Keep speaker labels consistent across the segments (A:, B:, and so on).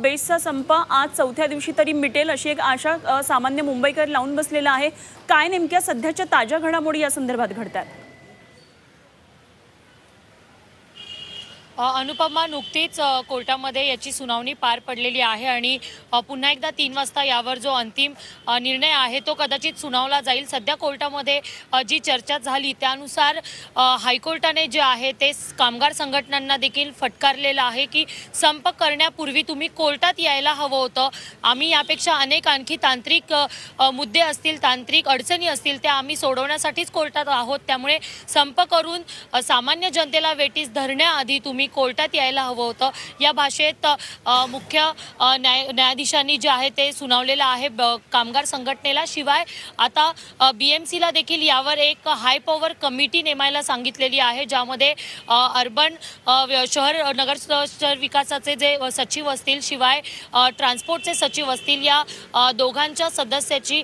A: बेसचा संप आज चौथ्या दिवशी तरी मिटेल अशी एक आशा सामान्य मुंबईकर लावून बसलेला आहे. काय नेमक्या सध्याच्या ताज्या घडामोडी या संदर्भात घडतात?
B: अनुपमा नुकतीच कोर्टामध्ये याची सुनावणी पार पडलेली आहे आणि पुन्हा एकदा तीन वाजता यावर जो अंतिम निर्णय आहे तो कदाचित सुनावला जाईल. सध्या कोर्टामध्ये जी चर्चा झाली त्यानुसार हायकोर्टाने जे आहे ते कामगार संघटनांना देखील फटकारलेलं आहे की संप करण्यापूर्वी तुम्ही कोर्टात यायला हवं होतं. आम्ही यापेक्षा अनेक आणखी तांत्रिक मुद्दे असतील तांत्रिक अडचणी असतील त्या आम्ही सोडवण्यासाठीच कोर्टात आहोत. त्यामुळे संप करून सामान्य जनतेला वेटीस धरण्याआधी तुम्ही कोर्टात यायला हवं होतं. या भाषेत मुख्य न्याय न्यायाधीशांनी जे आहे ते सुनावलेलं आहे ब- कामगार संघटनेला. शिवाय आता बी एम सीला देखील यावर एक हाय पॉवर कमिटी नेमायला सांगितलेली आहे ज्यामध्ये अर्बन शहर नगर शहर विकासाचे जे सचिव असतील शिवाय ट्रान्सपोर्टचे सचिव असतील या दोघांच्या सदस्याची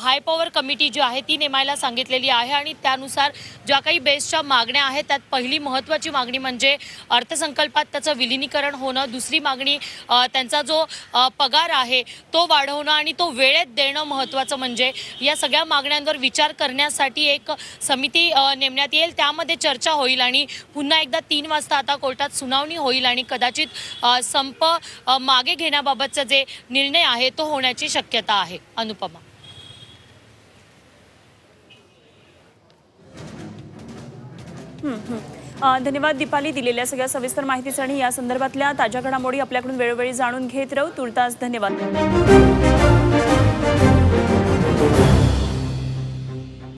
B: हाय पॉवर कमिटी जी आहे ती नेमायला सांगितलेली आहे. आणि त्यानुसार ज्या काही बेस्टच्या मागण्या आहेत त्यात पहिली महत्त्वाची मागणी म्हणजे अर्थसंकल्पात त्याचं विलिनीकरण होणं दुसरी मागणी त्यांचा जो पगार आहे तो वाढवणं आणि तो वेळेत देणं महत्त्वाचं म्हणजे या सगळ्या मागण्यांवर विचार करण्यासाठी एक समिती नेमण्यात येईल. त्यामध्ये चर्चा होईल आणि पुन्हा एकदा तीन वाजता आता कोर्टात सुनावणी होईल आणि कदाचित संप मागे घेण्याबाबतचा जे निर्णय आहे तो होण्याची शक्यता आहे. अनुपमा.
A: अ, धन्यवाद दीपाली दिलेल्या सगळ्या सविस्तर माहितीसाठी या संदर्भातल्या ताज्या घडामोडी आपल्याकडून वेळोवेळी जाणून घेत राहू. तुर्तास धन्यवाद.